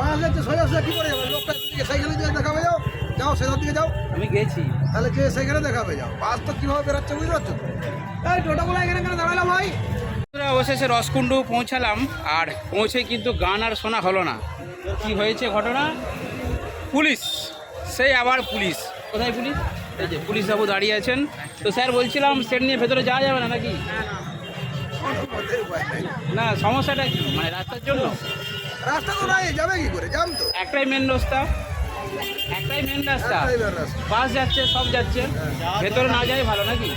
সোজা সোজা কি করে যাবে লোকটা সাইকেলে দেখাবে যাও যাও সেটার দিকে যাও। আমি গেছি। তাহলে যে সেখানে দেখাবে যাও। বাস তো কীভাবে বেরোচ্ছে বুঝতে পারছ? এই টোটোগুলো এখানে কেন ভাই? অবশেষে রসকুণ্ডু পৌঁছালাম আর পৌঁছে কিন্তু গান আর শোনা হলো না। কি হয়েছে ঘটনা? পুলিশ সেই আবার পুলিশ। কোথায় পুলিশ? এই যে পুলিশ বাবু দাঁড়িয়ে আছেন। তো স্যার বলছিলাম সেট নিয়ে ভেতরে যাওয়া যাবে না নাকি? না সমস্যাটা কি? মানে রাস্তার জন্য? রাস্তা তো নাই যাবে কি করে? জাম তো। একটাই মেন রাস্তা। একটাই মেন রাস্তা। বাস যাচ্ছে সব যাচ্ছে। ভেতরে না যায় ভালো নাকি?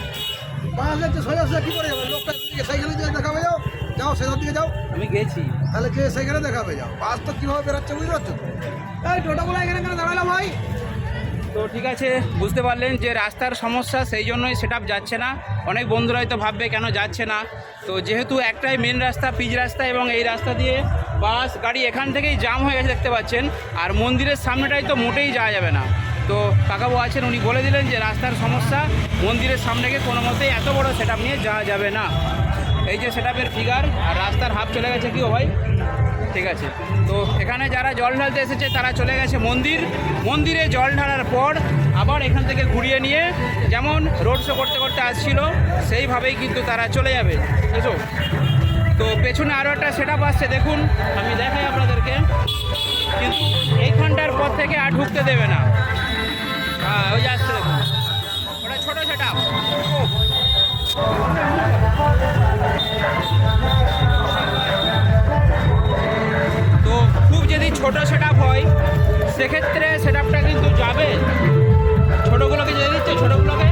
বাস যাচ্ছে সোজা সোজা কি করে যাবে? লোকটা সাইকেলে দিয়ে দেখাবে যাও। যাও সেটার দিকে যাও। আমি গেছি। তাহলে যে সেখানে দেখাবে যাও। বাস তো কীভাবে বেরোচ্ছে বুঝতে পারছ? এই টোটোগুলো এখানে কেন দাঁড়াল ভাই? তো ঠিক আছে বুঝতে পারলেন যে রাস্তার সমস্যা সেই জন্যই সেট যাচ্ছে না। অনেক বন্ধুরা হয়তো ভাববে কেন যাচ্ছে না। তো যেহেতু একটাই মেন রাস্তা পিচ রাস্তা এবং এই রাস্তা দিয়ে বাস, গাড়ি এখান থেকেই জাম হয়ে গেছে দেখতে পাচ্ছেন। আর মন্দিরের সামনেটাই তো মোটেই যাওয়া যাবে না। তো কাকাবু আছেন, উনি বলে দিলেন যে রাস্তার সমস্যা, মন্দিরের সামনেকে কোনো মতেই এত বড় সেট নিয়ে যাওয়া যাবে না। এই যে সেট ফিগার আর রাস্তার হাফ চলে গেছে, কি ভাই? ঠিক আছে। তো এখানে যারা জল ঢালতে এসেছে, তারা চলে গেছে মন্দির। মন্দিরে জল ঢালার পর আবার এখান থেকে ঘুরিয়ে নিয়ে যেমন রোড শো করতে করতে আসছিল, সেইভাবেই কিন্তু তারা চলে যাবে। এসো। তো পেছনে আরও একটা সেট আসছে, দেখুন। আমি দেখাই আপনাদেরকে। কিন্তু এইখানটার পর থেকে আর ঢুকতে দেবে না। হ্যাঁ ওই যে আসছে, দেখুন। ওটা ছোটো সেট তো খুব যদি ছোট সেট হয়, সেক্ষেত্রে সেট কিন্তু যাবে। ছোটোগুলোকে যদি দিচ্ছে ছোটোগুলোকে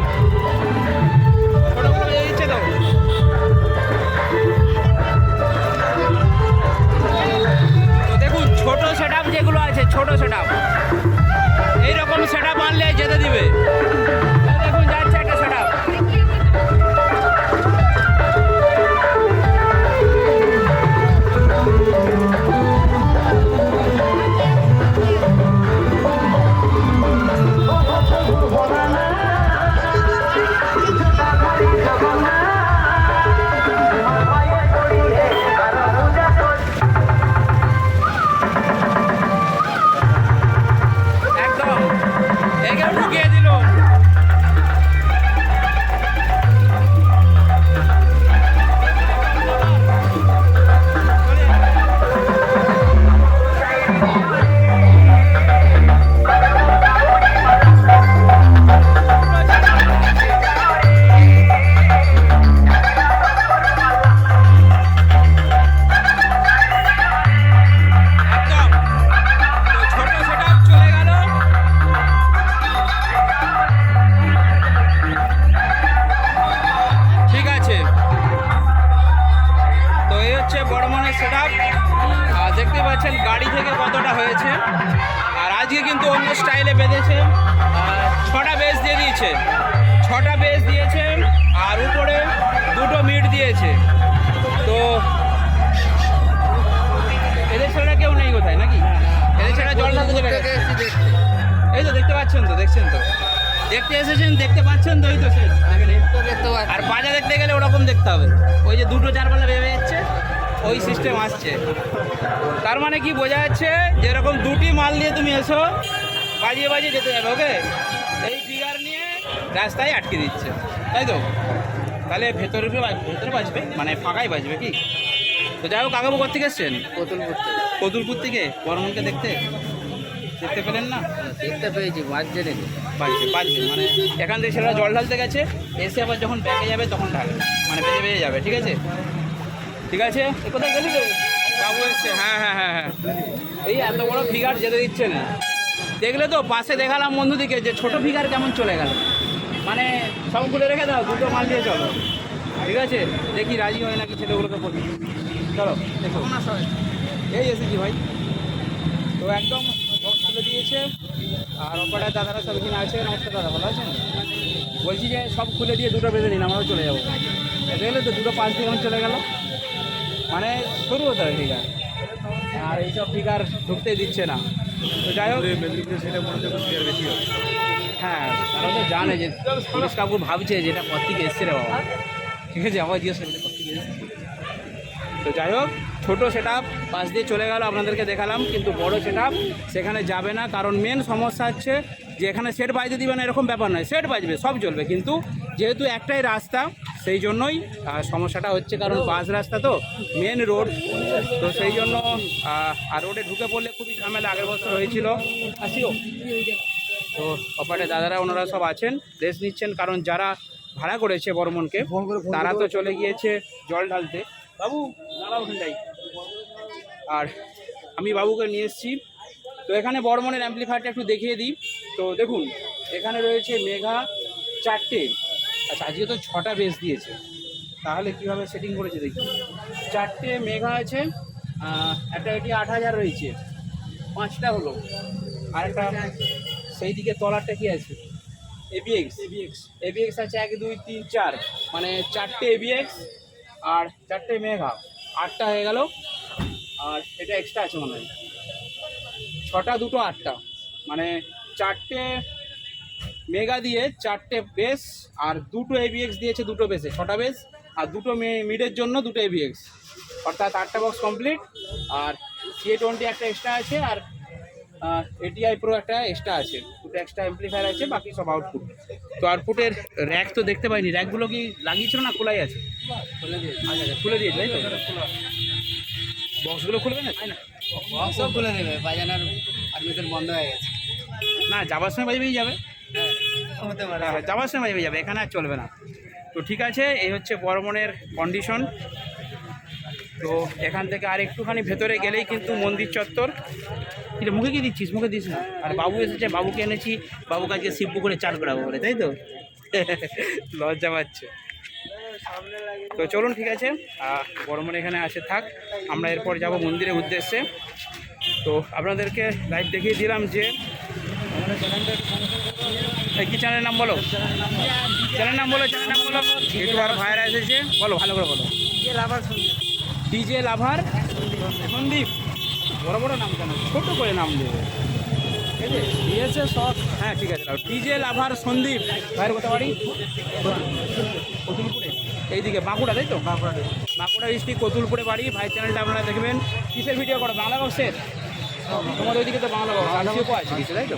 হচ্ছে বড় মনের সেট দেখতে পাচ্ছেন গাড়ি থেকে কতটা হয়েছে। আর আজকে কিন্তু অন্য স্টাইলে বেঁধেছে। ছটা বেস দিয়ে দিয়েছে। ছটা বেস দিয়েছে আর উপরে দুটো মিট দিয়েছে। তো এদের ছাড়া কেউ নেই কোথায় নাকি? এদের ছাড়া জল ঢালতে চলে গেছে। এই তো দেখতে পাচ্ছেন তো দেখছেন তো। দেখতে এসেছেন দেখতে পাচ্ছেন তো এই তো সে আর বাজা দেখতে গেলে ওরকম দেখতে হবে। ওই যে দুটো চারপালা ভেবে যাচ্ছে ওই সিস্টেম আসছে। তার মানে কি বোঝা যাচ্ছে যেরকম দুটি মাল দিয়ে তুমি এসো বাজিয়ে বাজিয়ে যেতে যাবে ওকে এই ফিগার নিয়ে রাস্তায় আটকে দিচ্ছে তাই তো? তাহলে ভেতরে ভেতরে বাজবে? মানে ফাঁকাই বাজবে কি? তো যাই হোক কাকাবু কোথেকে এসছেন? কতুলপুর থেকে। কতুলপুর থেকে বর্মনকে দেখতে? দেখতে পেলেন না? দেখতে পেয়েছি বাজছে নাকি? বাজবে বাজবে মানে এখান থেকে সেটা জল ঢালতে গেছে এসে আবার যখন ব্যাগে যাবে তখন ঢালবে মানে বেজে বেজে যাবে ঠিক আছে? ঠিক আছে? এ কোথায় গেলি রে বাবু এসছে হ্যাঁ হ্যাঁ হ্যাঁ হ্যাঁ। এই এত বড় ফিগার যেতে দিচ্ছে না। দেখলে তো পাশে দেখালাম বন্ধুদিকে যে ছোট ফিগার কেমন চলে গেল। মানে সব খুলে রেখে দাও দুটো মাল দিয়ে চলো। ঠিক আছে? দেখি রাজি হয় নাকি ছেলেগুলোকে বলি। চলো দেখো। এই এসেছি ভাই। তো একদম খুলে দিয়েছে। আর অপারের দাদারা সব এখানে আছে। নমস্কার দাদা ভালো আছেন? বলছি যে সব খুলে দিয়ে দুটো বেঁধে নিন আমরাও চলে যাব। দেখলে তো দুটো পাঁচ দিন চলে গেল। মানে শুরু হতে হবে ফিগার আর এইসব ফিগার ঢুকতে দিচ্ছে না। তো যাই হোক। সেটা মনে ফিগার বেশি হবে। হ্যাঁ তারা তো জানে যে পুলিশ কাকুর ভাবছে যে এটা কত থেকে এসছে রে বাবা। ঠিক আছে আবার জিজ্ঞেস এসছে তো যাই হোক ছোটো সেট পাশ দিয়ে চলে গেল আপনাদেরকে দেখালাম কিন্তু বড় সেট সেখানে যাবে না। কারণ মেন সমস্যা হচ্ছে যে এখানে সেট বাজতে দিবে না এরকম ব্যাপার নয়। সেট বাজবে সব চলবে। কিন্তু যেহেতু একটাই রাস্তা সেই জন্যই সমস্যাটা হচ্ছে কারণ বাস রাস্তা তো মেন রোড তো সেই জন্য আর রোডে ঢুকে পড়লে খুবই ঝামেলা আগের বছর হয়েছিল। আসিও। তো অপারে দাদারা ওনারা সব আছেন রেস্ট নিচ্ছেন কারণ যারা ভাড়া করেছে বর্মনকে তারা তো চলে গিয়েছে জল ঢালতে। বাবু দাঁড়াও ওখানটাই আর আমি বাবুকে নিয়ে এসেছি। তো এখানে বর্মনের অ্যাম্পলিফায়ারটা একটু দেখিয়ে দিই। তো দেখুন এখানে রয়েছে মেঘা চারটে। আচ্ছা আজকে তো ছটা বেস দিয়েছে। তাহলে কীভাবে সেটিং করেছে দেখি। চারটে মেঘা আছে একটা এটি আট হাজার রয়েছে। পাঁচটা হলো। আর একটা সেই দিকে তলারটা কি আছে? এবিএক্স এবিএক্স এবিএক্স আছে এক দুই তিন চার। মানে চারটে এবিএক্স আর চারটে মেঘা আটটা হয়ে গেল। আর এটা এক্সট্রা আছে মনে হয়। ছটা দুটো আটটা। মানে চারটে মেগা দিয়ে চারটে বেস আর দুটো এবিএক্স দিয়েছে দুটো বেসে ছটা বেস আর দুটো মিডের জন্য দুটো এবিএক্স অর্থাৎ আটটা বক্স কমপ্লিট আর সিএ টোয়েন্টি একটা এক্সট্রা আছে আর এটিআই প্রো একটা এক্সট্রা আছে। দুটো এক্সট্রা এমপ্লিফায়ার আছে বাকি সব আউটপুট তো আউটপুটের র্যাক তো দেখতে পাইনি। র্যাকগুলো কি লাগিয়েছিল না খোলাই আছে? খুলে দিয়ে আচ্ছা আচ্ছা খুলে দিয়েছে তাই তো? বক্সগুলো খুলবে না? তাই না। বক্সও খুলে দেবে বাজানোর পারমিশন বন্ধ হয়ে গেছে। না যাবার সময় বাজবেই যাবে। পারে। হ্যাঁ, যাওয়ার সময় বাজবে যাবে এখানে আর চলবে না। তো ঠিক আছে এই হচ্ছে বর্মনের কন্ডিশন তো এখান থেকে আর একটুখানি ভেতরে গেলেই কিন্তু মন্দির চত্বর। কিন্তু মুখে কি দিচ্ছিস? মুখে দিস না। আর বাবু এসেছে বাবুকে এনেছি। বাবু আজকে শিব পুকুরে চান করাবো বলে তাই তো? লজ্জা পাচ্ছে। তো চলুন ঠিক আছে। বর্মন এখানে আসে থাক। আমরা এরপর যাব মন্দিরের উদ্দেশ্যে। তো আপনাদেরকে লাইভ দেখিয়ে দিলাম যে আমাদের কি চ্যানেলের নাম বলো? চ্যানেল নাম বলো চ্যানেল নাম বলো। ইউটিউবার ভাইরা এসেছে বলো ভালো করে বলো। ডিজে লাভার সন্দীপ বড় বড় নাম কেন? ছোট করে নাম দেবে। ঠিক আছে সব হ্যাঁ ঠিক আছে ডিজে লাভার সন্দীপ ভাইয়ের কোথা বাড়ি। কতুলপুরে। এইদিকে বাঁকুড়া তাই তো? বাঁকুড়া বাঁকুড়া ডিস্ট্রিক্ট কতুলপুরে বাড়ি। ভাই চ্যানেলটা আপনারা দেখবেন। কিসের ভিডিও করো? বাংলা বক্সের তোমার ওইদিকে তো বাংলা বক্স আছে কিছু তাই তো?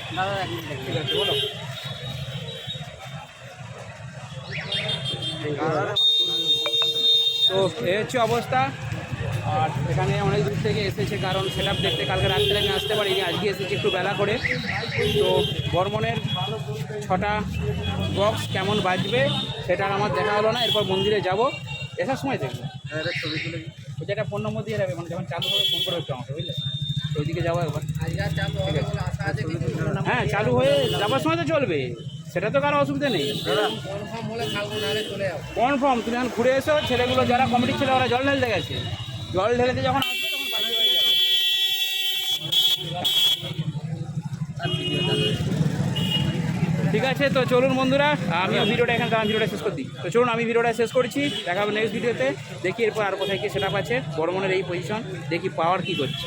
ঠিক আছে বলো। তো এই হচ্ছে অবস্থা। আর এখানে অনেক দূর থেকে এসেছে, কারণ সেটা দেখতে কালকে রাত্রে আমি আসতে পারিনি, আজকে এসেছি একটু বেলা করে। তো বর্মনের ছটা বক্স কেমন বাজবে সেটা আমার দেখা হলো না, এরপর মন্দিরে যাব। এসার সময় দেখব। একটা ফোন নম্বর দিয়ে যাবে মানে যখন চালু হবে ফোন করে একটু আমাকে, বুঝলে? ওইদিকে যাব একবার। হ্যাঁ চালু হয়ে যাওয়ার সময় তো চলবে। সেটা তো কারও অসুবিধা নেই। কনফার্ম তুমি যখন ঘুরে এসো, ছেলেগুলো যারা কমিটি ছিল, ওরা জল ঢেলতে গেছে। জল ঢেলেতে যখন আসবে ঠিক আছে, তো চলুন বন্ধুরা, আমি ভিডিওটা এখানে দাঁড়ান ভিডিওটা শেষ করে দিই। তো চলুন, আমি ভিডিওটা শেষ করছি দেখা হবে নেক্সট ভিডিওতে দেখি এরপর আর কোথায় কি সেট আছে। বড় মনের এই পজিশন দেখি পাওয়ার কি করছে।